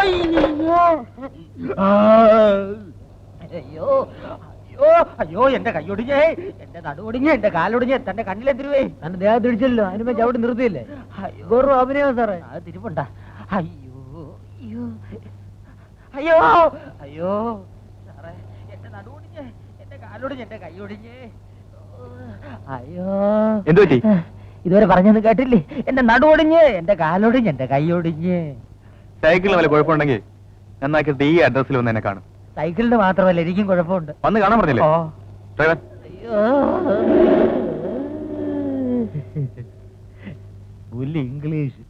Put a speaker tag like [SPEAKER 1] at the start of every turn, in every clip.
[SPEAKER 1] അയ്യോ അയ്യോ അയ്യോ എന്റെ കൈയൊടിഞ്ഞേ എന്റെ നടുവൊടിഞ്ഞ് എന്റെ കാലൊടിഞ്ഞ് തന്റെ കണ്ണിലെത്തിരുവേ
[SPEAKER 2] തന്റെ ദേഹത്ത് ഇടിച്ചല്ലോ അതിന് അതിനുമ്പോ അവിടെ നിർത്തിയില്ലേ? വെറും അഭിനയം സാറേ.
[SPEAKER 1] അത് തിരുപ്പുണ്ട. അയ്യോ അയ്യോ അയ്യോ അയ്യോ സാറേ എന്റെ നടുവൊടിഞ്ഞ് എന്റെ കാലൊടിഞ്ഞ് എന്റെ കൈയൊടിഞ്ഞ്. അയ്യോ.
[SPEAKER 3] എന്ത് പറ്റി?
[SPEAKER 1] ഇതുവരെ പറഞ്ഞൊന്നും കേട്ടില്ലേ? എന്റെ നടുവൊടിഞ്ഞ് എന്റെ കാലൊടിഞ്ഞ് എന്റെ കൈയൊടിഞ്ഞ്.
[SPEAKER 3] സൈക്കിളിന് വല്ല കുഴപ്പമുണ്ടെങ്കിൽ നന്നാക്കിയിട്ട് ഈ അഡ്രസ്സിൽ വന്ന് എന്നെ കാണും.
[SPEAKER 1] സൈക്കിളിന് മാത്രമല്ല എനിക്കും കുഴപ്പമുണ്ട്.
[SPEAKER 3] വന്ന് കാണാൻ പറഞ്ഞില്ലേ? ഡ്രൈവർ.
[SPEAKER 1] ഇംഗ്ലീഷ്.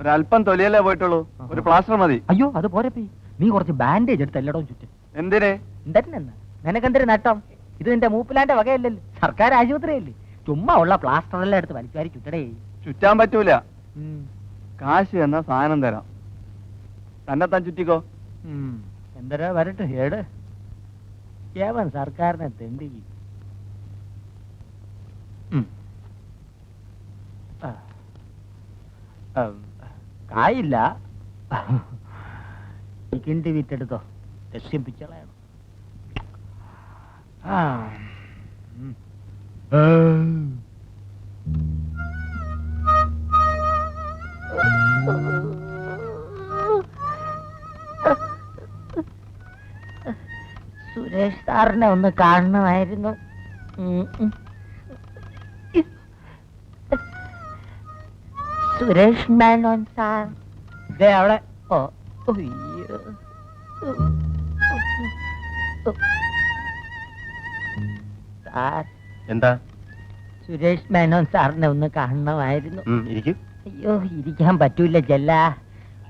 [SPEAKER 3] ഒരല്പം തൊലിയല്ലേ പോയിട്ടുള്ളൂ. ഒരു പ്ലാസ്റ്റർ മതി.
[SPEAKER 1] അയ്യോ അത് പോരപ്പി നീ കുറച്ച് ബാൻഡേജ് എടുത്ത് എല്ലായിടവും ചുറ്റും.
[SPEAKER 3] എന്തിനെ?
[SPEAKER 1] എന്തെന്നെ നിനക്കെന്തൊരു നട്ടം? ഇത് നിന്റെ മൂപ്പിലാന്റെ വകയല്ലല്ലോ. സർക്കാർ ആശുപത്രിയല്ലേ? ചുമ്മാ ഉള്ള പ്ലാസ്റ്റർ എല്ലാം എടുത്ത് വലിച്ചുവാരി ചുറ്റടേ.
[SPEAKER 3] ചുറ്റാൻ പറ്റൂല. കാശ് എന്ന സാധനം തരാം. തന്നെ താൻ ചുറ്റിക്കോ
[SPEAKER 1] എന്തരാ വരട്ടെ ഏട്. ഏവൻ സർക്കാരിനെ തെണ്ടി കായില്ല. കിണ്ടി വിറ്റെടുത്തോ. ലക്ഷ്യം പിച്ചളയണം ആ ഉം. സുരേഷ് സാറിനെ ഒന്ന് കാണണമായിരുന്നു. സുരേഷ് മേനോൻ സാർ. ദേ അവിടെ. ഓ അയ്യോ. സാർ.
[SPEAKER 3] എന്താ?
[SPEAKER 1] സുരേഷ് മേനോൻ സാറിനെ ഒന്ന് കാണണമായിരുന്നു. അയ്യോ ഇരിക്കാൻ പറ്റൂല ചെല്ല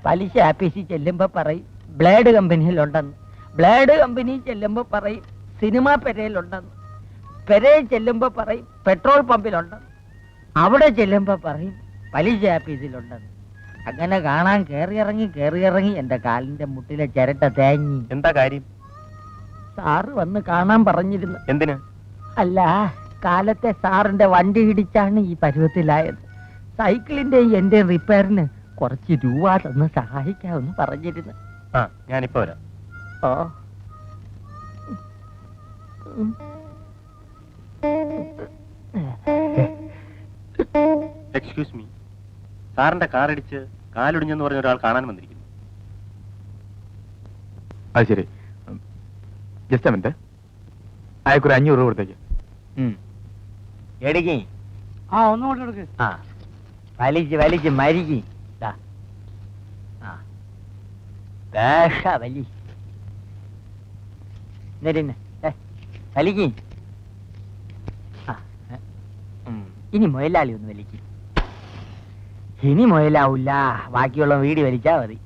[SPEAKER 1] പലിശ ആപ്പീസിൽ ചെല്ലുമ്പോ പറയും ബ്ലേഡ് കമ്പനിയിലുണ്ടെന്ന്. ബ്ലേഡ് കമ്പനി ചെല്ലുമ്പോ പറയും സിനിമ പെരയിലുണ്ടെന്ന്. പെരയിൽ ചെല്ലുമ്പോ പറയും പെട്രോൾ പമ്പിലുണ്ടെന്ന്. അവിടെ ചെല്ലുമ്പോ പറയും പലിശ ആപ്പീസിലുണ്ടെന്ന്. അങ്ങനെ കാണാൻ കേറിയിറങ്ങി കേറിയിറങ്ങി എന്റെ കാലിന്റെ മുട്ടിലെ ചിരട്ട തേങ്ങി
[SPEAKER 3] എന്താ കാര്യം?
[SPEAKER 1] സാറ് വന്ന് കാണാൻ പറഞ്ഞിരുന്നു.
[SPEAKER 3] എന്തിന്?
[SPEAKER 1] അല്ല കാലത്തെ സാറിന്റെ വണ്ടി ഇടിച്ചാണ് ഈ പരുവത്തിലായത്. സൈക്കിളിന്റെ എന്റെ റിപ്പയറിന് കുറച്ച് രൂപ തന്ന് സഹായിക്കാമെന്ന് പറഞ്ഞിരുന്നു.
[SPEAKER 3] ആ ഞാനിപ്പോ വരാം.
[SPEAKER 1] ഓ.
[SPEAKER 3] എക്സ്ക്യൂസ് മീ സാറിന്റെ കാർ ഇടിച്ച് കാലൊടിഞ്ഞെന്ന് പറഞ്ഞ ഒരാൾ കാണാൻ വന്നിരിക്കുന്നു. അത് ശരി. ജസ്റ്റ് മിനിറ്റ് അയക്കൊരു അഞ്ഞൂറ് രൂപ കൊടുത്തേക്ക്.
[SPEAKER 1] എടുക്കി.
[SPEAKER 2] ആ ഒന്നും കൊണ്ട് എടുക്ക്.
[SPEAKER 1] ആ. വലിച്ച് വലിച്ച് മരിക്കി. ദാ. ആ. വേഷ വലി. എന്നിട്ടിന്നെ വലിക്ക്. ഇനി മുയലാളി ഒന്ന് വലിക്ക്. ഇനി മുയലാവൂല. ബാക്കിയുള്ള വീടി വലിച്ചാ മതി.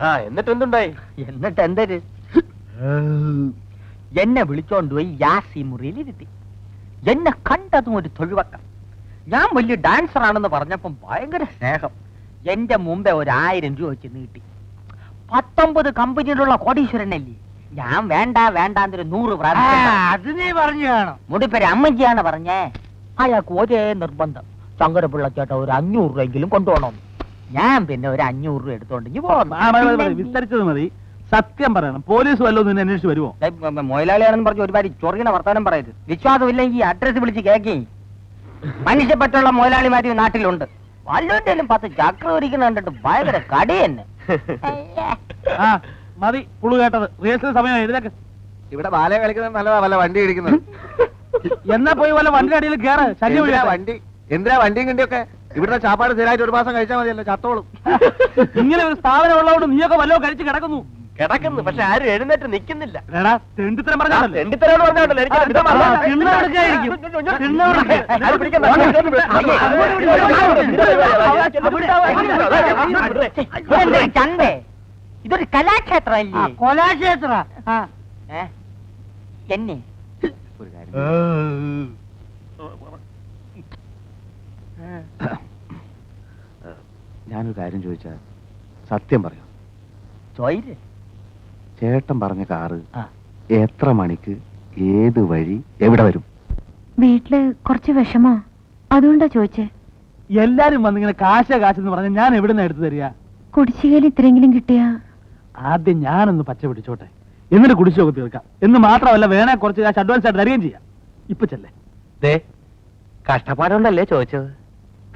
[SPEAKER 3] ആ എന്നിട്ട് എന്തുണ്ടായി
[SPEAKER 1] എന്നിട്ട് എന്തര് എന്നെ വിളിച്ചോണ്ട് പോയി യാസി മുറിയിൽ ഇരുത്തി എന്നെ കണ്ടതും ഒരു തൊഴിവക്കം. ഞാൻ വലിയ ഡാൻസർ ആണെന്ന് പറഞ്ഞപ്പം ഭയങ്കര സ്നേഹം. എന്റെ മുമ്പേ ഒരു ആയിരം രൂപ വെച്ച് നീട്ടി. പത്തൊമ്പത് കമ്പനിയിലുള്ള കോടീശ്വരനല്ലേ? ഞാൻ വേണ്ട വേണ്ടാന്നൊരു നൂറ് പ്രാവശ്യം പറഞ്ഞു.
[SPEAKER 2] അത് നീ പറഞ്ഞു കാണും.
[SPEAKER 1] മുടിപ്പേര് അമ്മച്ചിയാണ് പറഞ്ഞേ. അയാൾക്ക് ഒരേ നിർബന്ധം. ശങ്കരപിള്ള ചേട്ട ഒരു അഞ്ഞൂറ് രൂപയെങ്കിലും കൊണ്ടുപോകണം ഞാൻ പിന്നെ ഒരു അഞ്ഞൂറ് രൂപ എടുത്തോണ്ടെങ്കിൽ.
[SPEAKER 2] വിസ്തരിച്ചത് മതി. സത്യം പറയണം. പോലീസ് വല്ലതും നിന്നെ അന്വേഷിച്ച് വരുമോ
[SPEAKER 1] മൊയിലാളിയാണെന്ന് പറഞ്ഞ് ഒരുപാട് ചൊറിയണ വർത്താനം പറയരുത്. വിശ്വാസമില്ലെങ്കിൽ അഡ്രസ് വിളിച്ച് കേക്കി. മനുഷ്യപ്പെട്ടുള്ള മൊയിലാളിമാര് നാട്ടിലുണ്ട്. വല്ലോട്ടേലും പത്ത് ചക്ര ഒരിക്കുന്ന കണ്ടിട്ട് ഭയങ്കര കടി തന്നെ.
[SPEAKER 2] ആ മതി പുളു കേട്ടത്. റിഹേഴ്സൽ സമയം എഴുതേക്ക്
[SPEAKER 3] ഇവിടെ ബാല കളിക്കുന്നത് നല്ലതാ വല്ല വണ്ടി ഇടിക്കുന്നത്.
[SPEAKER 2] എന്നാ പോയി വല്ല വണ്ടി അടിയിൽ കേറ് ശല്യം
[SPEAKER 3] എന്തിനാ. വണ്ടി? എന്തിനാ വണ്ടിയും കണ്ടിയൊക്കെ? ഇവിടുത്തെ ചാപ്പാട് സ്ഥിരമായിട്ട് ഒരു മാസം കഴിച്ചാൽ മതിയല്ലോ ചത്തോളും.
[SPEAKER 2] ഇങ്ങനെ ഒരു സ്ഥാപനം ഉള്ളതുകൊണ്ട് നീയൊക്കെ വല്ലതും കഴിച്ച് കിടക്കുന്നു.
[SPEAKER 3] കിടക്കുന്നു പക്ഷെ ആരും എഴുന്നേറ്റ് നിൽക്കുന്നില്ല
[SPEAKER 2] തെണ്ടിത്തരം
[SPEAKER 3] രണ്ടിത്തരോട് പറഞ്ഞോണ്ടല്ലോ എനിക്ക്
[SPEAKER 1] ചന്തേ ഇതൊരു
[SPEAKER 2] കൊലാക്ഷേത്ര
[SPEAKER 1] ഏ? എന്നെ
[SPEAKER 3] ഒരു കാര്യം ഞാനൊരു കാര്യം ചോദിച്ചാൽ സത്യം പറയാം
[SPEAKER 1] ചോയിര്
[SPEAKER 3] ചേട്ടൻ പറഞ്ഞ കാറ്. എത്ര മണിക്ക് ഏത് വഴി എവിടെ വരും?
[SPEAKER 4] വീട്ടിൽ കുറച്ച് വിഷമോ? അതുകൊണ്ടാ ചോദിച്ചേ.
[SPEAKER 2] എല്ലാരും വന്നിങ്ങനെ കാശ കാശെന്ന് പറഞ്ഞ ഞാൻ എവിടുന്ന് എടുത്തു തരിക?
[SPEAKER 4] കുടിശ്ശികയിൽ ഇത്രയെങ്കിലും കിട്ടിയ?
[SPEAKER 2] ആദ്യം ഞാനൊന്ന് പച്ച പിടിച്ചോട്ടെ. എന്നിട്ട് കുടിശ്ശൊക്കെ തീർക്കാം. എന്ന് മാത്രമല്ല വേണേ കുറച്ച് കാശ് അഡ്വാൻസ് ആയിട്ട് തരികയും ചെയ്യാം. ഇപ്പൊ ചെല്ലേ.
[SPEAKER 5] ദേ കഷ്ടപ്പാടുണ്ടല്ലേ ചോദിച്ചത്?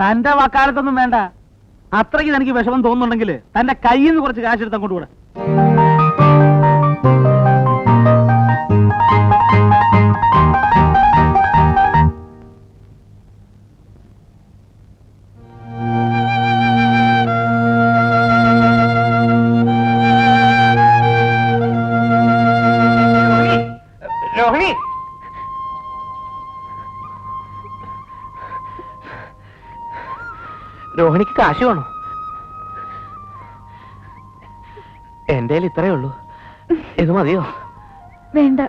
[SPEAKER 2] തന്റെ വക്കാലത്തൊന്നും വേണ്ട. അത്രയ്ക്ക് തനിക്ക് വിഷമം തോന്നുന്നുണ്ടെങ്കിൽ തന്റെ കയ്യിൽ നിന്ന് കുറച്ച് കാശ് എടുത്ത് അങ്ങോട്ട് കൂടെ
[SPEAKER 5] രോഹിണിക്ക് കാശ് വേണോ? എന്റെ കയ്യിൽ ഇത്രയേ ഉള്ളൂ. ഇത് മതിയോ?
[SPEAKER 4] വേണ്ട.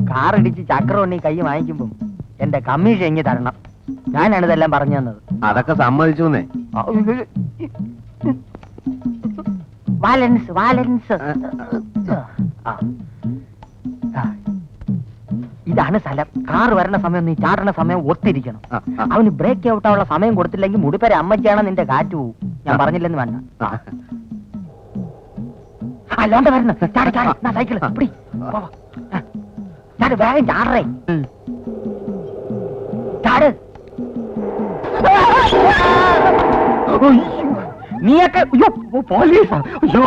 [SPEAKER 1] കാറടിച്ച് ചക്രവണ്ണി ചക്രം ഉണ്ണി കൈ വാങ്ങിക്കുമ്പോ എന്റെ കമ്മീഷൻ എങ്ങി തരണം. ഞാനാണ് ഇതെല്ലാം പറഞ്ഞു തന്നത്.
[SPEAKER 5] അതൊക്കെ സമ്മതിച്ചു
[SPEAKER 1] വാലൻസ് വാലൻസ്. ആ. ഇതാണ് സ്ഥലം. കാർ വരണ സമയം നീ ചാടണ സമയം ഒത്തിരിക്കണം. അവന് ബ്രേക്ക് ഔട്ട് ആവുള്ള സമയം കൊടുത്തില്ലെങ്കിൽ മുടിപ്പര അമ്മച്ചാണ് നിന്റെ കാറ്റ് പോവും. ഞാൻ പറഞ്ഞില്ലെന്ന് വേണ്ട. അല്ലാണ്ട് വരണം. ചാടി ചാടി. നാ സൈക്കിൾ പിടി. ചാട് വേഗം ചാടറേ. ചാട്. നീയൊക്കെ അയ്യോ പോലീസാ. അയ്യോ.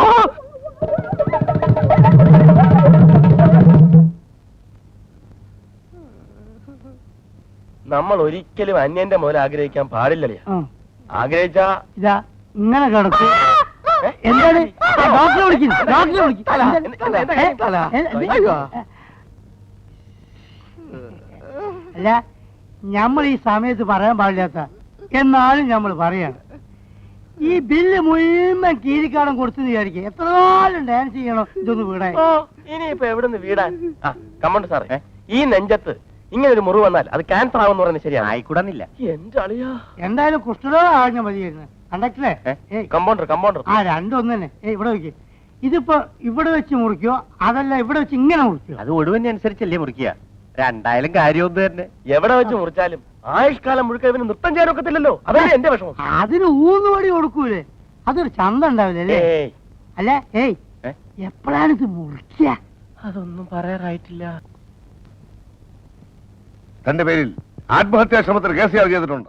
[SPEAKER 5] നമ്മൾ ഒരിക്കലും അന്യന്റെ മുതൽ ആഗ്രഹിക്കാൻ പാടില്ലല്ലേ ആഗ്രഹിച്ചാ
[SPEAKER 2] ഇതാ ഇങ്ങനെ കിടക്കും. എന്താണ്? ഡോക്ടറെ വിളിക്കുന്നു ഡോക്ടറെ വിളിക്കുന്നു
[SPEAKER 5] അല്ല,
[SPEAKER 2] നമ്മൾ ഈ സമയത്ത് പറയാൻ പാടില്ലാത്ത എന്നാലും നമ്മൾ പറയാണ്. ഈ ബില്ല് മുഴുവൻ കീരിക്കാടം കൊടുത്തു വിചാരിക്കും എത്ര നാളും ഡാൻസ് ചെയ്യണോ ഇതൊന്ന് വീടാൻ.
[SPEAKER 5] ഇനിയിപ്പോ എവിടെ നിന്ന് വീടാൻ കമ്മണ്ട് സാറേ ഈ നെഞ്ചത്ത് ഇങ്ങനെ ഒരു മുറിവ് വന്നാൽ അത് ക്യാൻസർ ആവെന്ന് പറയുന്നത് ശരിയാണ്? ആയിക്കൂടാന്നില്ല. എന്റെ അളിയാ.
[SPEAKER 2] എന്തായാലും കുഷ്ഠരോഗം ആഞ്ഞ മതിയായിരുന്നു. കണ്ടക്ടറെ
[SPEAKER 5] കമ്പൗണ്ടർ കമ്പൗണ്ടർ
[SPEAKER 2] ആ രണ്ടും ഒന്ന് തന്നെ ഇവിടെ വെക്ക്. ഇതിപ്പോ ഇവിടെ വെച്ച് മുറിക്കോ അതല്ല ഇവിടെ വെച്ച് ഇങ്ങനെ മുറിക്കോ?
[SPEAKER 5] അത് ഒടുവിനെ അനുസരിച്ചല്ലേ മുറിക്കുക. രണ്ടായാലും കാര്യമൊന്നും തന്നെ. എവിടെ വെച്ച് മുറിച്ചാലും ആയുഷ്കാലം മുഴുക്ക ഇവന് നൃത്തം ചെയ്യാൻ ഒക്കത്തില്ലല്ലോ. അതല്ല എന്റെ വിഷമം.
[SPEAKER 2] അതിന് ഊന്നുവടി കൊടുക്കൂലേ? അതൊരു ചന്ത ഉണ്ടാവില്ലേ അല്ലേ?
[SPEAKER 5] ഏയ്.
[SPEAKER 2] അല്ല? ഏയ്. എപ്പോഴാണ് ഇത് മുറിക്കുക
[SPEAKER 5] അതൊന്നും പറയാറായിട്ടില്ല.
[SPEAKER 6] തന്റെ പേരിൽ ആത്മഹത്യാ ശ്രമത്തിന് കേസ് ചെയ്തിട്ടുണ്ട്.